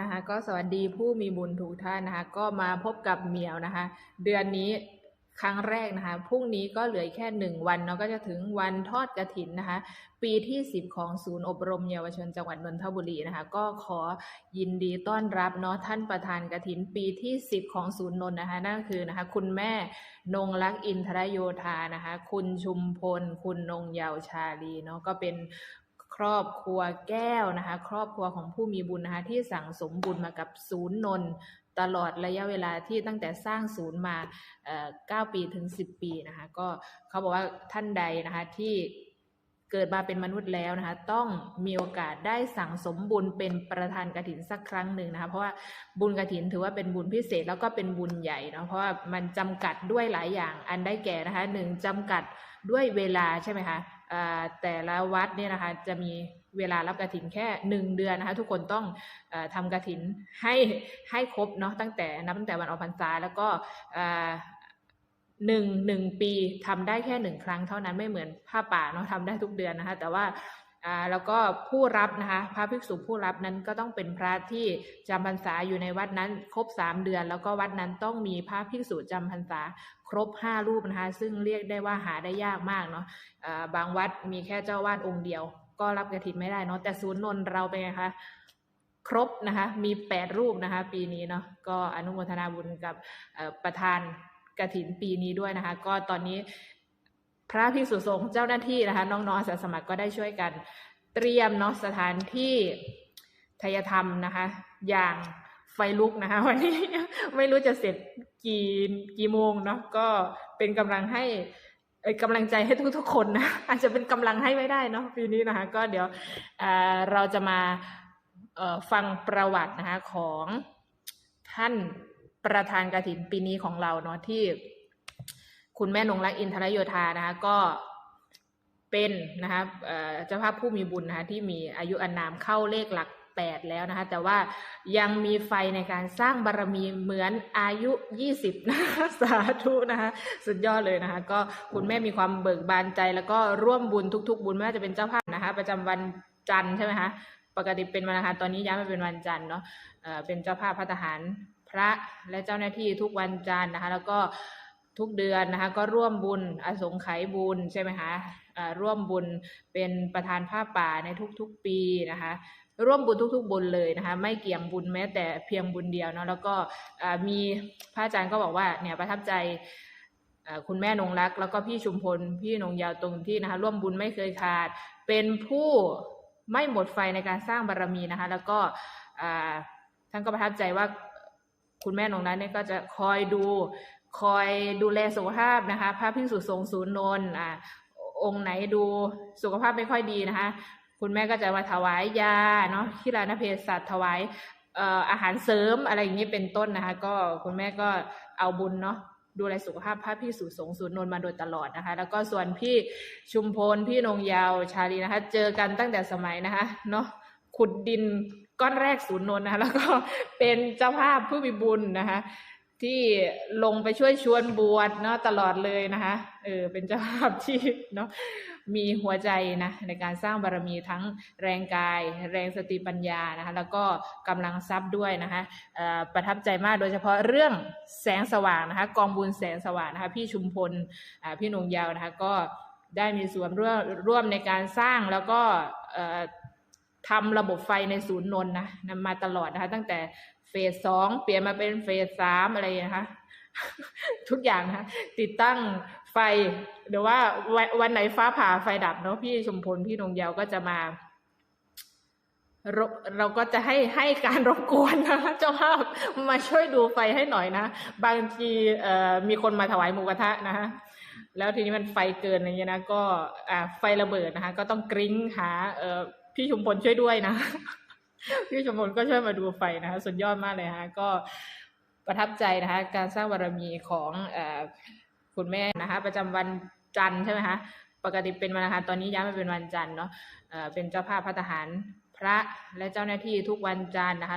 นะคะก็สวัสดีผู้มีบุญทุกท่านนะคะ ก็มาพบกับเหมียวนะคะ เดือนนี้ครั้งแรกนะคะพรุ่งนี้ก็เหลือแค่หนึ่งวันเนาะก็จะถึงวันทอดกระถินนะคะ ปีที่ 10 ของศูนย์อบรมเยาวชนจังหวัดนนทบุรีนะคะ ก็ขอยินดีต้อนรับเนาะท่านประธานกระถิน ปีที่ 10 ของศูนย์นนนะคะ นั่นคือนะคะ คุณแม่นงรักอินทรโยธานะคะ คุณชุมพล คุณนงเยาวชาลีเนาะก็เป็น รอบครัวแก้วนะคะ ครอบครัวของผู้มีบุญนะคะที่สั่งสมบุญมากับศูนย์นนท์ตลอดระยะเวลาที่ตั้งแต่สร้างศูนย์มาเอ่อ9ปีถึง10ปีนะคะก็เขาบอกว่าท่านใดนะคะที่เกิดมาเป็นมนุษย์แล้วนะคะ ต้องมีโอกาสได้สั่งสมบุญเป็นประธานกฐินสักครั้งหนึ่งนะคะ เพราะว่าบุญกฐินถือว่าเป็นบุญพิเศษแล้วก็เป็นบุญใหญ่เนาะเพราะว่ามันจำกัดด้วยหลายอย่างอันได้แก่นะคะหนึ่งจำกัดด้วยเวลาใช่ไหมคะ แต่ละวัดเนี่ยนะคะจะมีเวลารับกระถินแค่หนึ่งเดือนนะคะทุกคนต้องออทำกระถินให้ให้ครบเนาะตั้งแต่นับตั้งแต่วันออกพรรษาแล้วก็หนึ่งหนึ่งปีทำได้แค่หนึ่งครั้งเท่านั้นไม่เหมือนผ้าป่าเนาะทำได้ทุกเดือนนะคะแต่ว่า แล้วก็ผู้รับนะคะพระภิกษุผู้รับนั้นก็ต้องเป็นพระที่จำพรรษาอยู่ในวัดนั้นครบสามเดือน แล้วก็วัดนั้นต้องมีพระภิกษุจำพรรษาครบห้ารูปนะคะซึ่งเรียกได้ว่าหาได้ยากมากเนาะอ่าบางวัดมีแค่เจ้าวาดองค์เดียว ก็รับกระถินไม่ได้เนาะแต่ศูนย์นนท์เราเป็นไงคะครบนะคะมีแปดรูปนะคะปีนี้เนาะก็อนุโมทนาบุญกับประธานกระถินปีนี้ด้วยนะคะ ก็ตอนนี้ พระภิกษุสงฆ์เจ้าหน้าที่นะคะน้องๆอาสาสมัครก็ได้ช่วยกัน เตรียมเนาะสถานที่ทายธรรมนะคะ อย่างไฟลุกนะคะ วันนี้ไม่รู้จะเสร็จกี่กี่โมงเนาะก็เป็นกำลังให้กำลังใจให้ทุกๆคนนะอาจจะเป็นกำลังให้ไม่ได้เนาะปีนี้นะคะก็เดี๋ยวเเราจะมาฟังประวัตินะคะของท่านประธานกฐินปีนี้ของเราเนาะที่ คุณแม่นงรักอินทรโยธานะคะก็เป็นนะคะเอ่อเจ้าภาพผู้มีบุญนะคะที่มีอายุอานามเข้าเลขหลักแปดแล้วนะคะแต่ว่ายังมีไฟในการสร้างบารมีเหมือนอายุยี่สิบนะคะสาธุนะคะสุดยอดเลยนะคะก็คุณแม่มีความเบิกบานใจ แล้วก็ร่วมบุญทุก ๆ บุญไม่ว่าจะเป็นเจ้าภาพนะคะประจำวันจันทร์ใช่ไหมคะปกติเป็นวันอังคารตอนนี้ย้ายมาเป็นวันจันทร์เนาะเอ่อเป็นเจ้าภาพพระทหารพระและเจ้าหน้าที่ทุกวันจันทร์นะคะแล้วก็ ทุกเดือนนะคะ ก็ร่วมบุญอสงไขยบุญใช่ไหมคะเอ่อร่วมบุญเป็นประธานผ้าป่าในทุกๆปีนะคะร่วมบุญทุกๆบุญเลยนะคะ ไม่เกี่ยงบุญแม้แต่เพียงบุญเดียวเนาะแล้วก็มีพระอาจารย์ก็บอกว่าเนี่ยประทับใจคุณแม่นงรัก แล้วก็พี่ชุมพลพี่นงยาวตรงที่นะคะ ร่วมบุญไม่เคยขาด เป็นผู้ไม่หมดไฟในการสร้างบารมีนะคะ แล้วก็ท่านก็ประทับใจว่าคุณแม่นงนั้นเนี่ยก็จะคอยดู คอยดูแลสุขภาพนะคะ พระภิกษุสงฆ์ศูนย์นนท์อ่าองค์ไหนดูสุขภาพไม่ค่อยดีนะคะ คุณแม่ก็จะมาถวายยาเนาะที่ร้านเภสัชถวายเอ่ออาหารเสริมอะไรอย่างนี้เป็นต้นนะคะ ก็คุณแม่ก็เอาบุญเนาะดูแลสุขภาพพระพี่สุสงฆ์ศูนย์นนท์มาโดยตลอดนะคะ แล้วก็ส่วนพี่ชุมพลพี่นงยาวชาลีนะคะ เจอกันตั้งแต่สมัยนะคะเนาะขุดดินก้อนแรกศูนย์นนท์นะคะแล้วก็เป็นเจ้าภาพผู้มีบุญนะคะ ที่ลงไปช่วยชวนบวชเนาะตลอดเลยนะคะเออเป็นเจ้าภาพที่เนาะมีหัวใจนะในการสร้างบารมีทั้งแรงกาย แรงสติปัญญานะคะแล้วก็กำลังทรัพย์ด้วยนะคะประทับใจมากโดยเฉพาะเรื่องแสงสว่างนะคะกองบุญแสงสว่างนะคะพี่ชุมพลพี่นงยาวนะคะก็ได้มีส่วนร่วมร่วมในการสร้างแล้วก็ ทำระบบไฟในศูนย์นนท์นะนมาตลอดนะคะ ตั้งแต่เฟสสองเปลี่ยนมาเป็นเฟสสามอะไรนะคะทุกอย่างนะคะติดตั้งไฟเดี๋ยวว่าวันไหนฟ้าผ่าไฟดับเนาะพี่ชมพลพี่นงยาวก็จะมารเราก็จะให้ให้การรบกวนนะเจ้าภาพมาช่วยดูไฟให้หน่อยนะ บางทีเอ่อมีคนมาถวายหมูกระทะนะคะแล้วทีนี้มันไฟเกินอะไรเงี้ยนะก็ไฟระเบิดนะคะ ก็ต้องกริ้งหาเอ่อ พี่ชุมพลช่วยด้วยนะ พี่ชุมพลก็ช่วยมาดูไฟนะคะสุดยอดมากเลยนะก็ประทับใจนะคะ การสร้างบารมีของอคุณแม่นะคะ ประจำวันจันทร์ใช่ไหมคะปกติเป็นวันอังคารตอนนี้ย้ายมาเป็นวันจันทร์เนาะเป็นเจ้าภาพพระทหารพระและเจ้าหน้าที่ทุกวันจันทร์นะคะ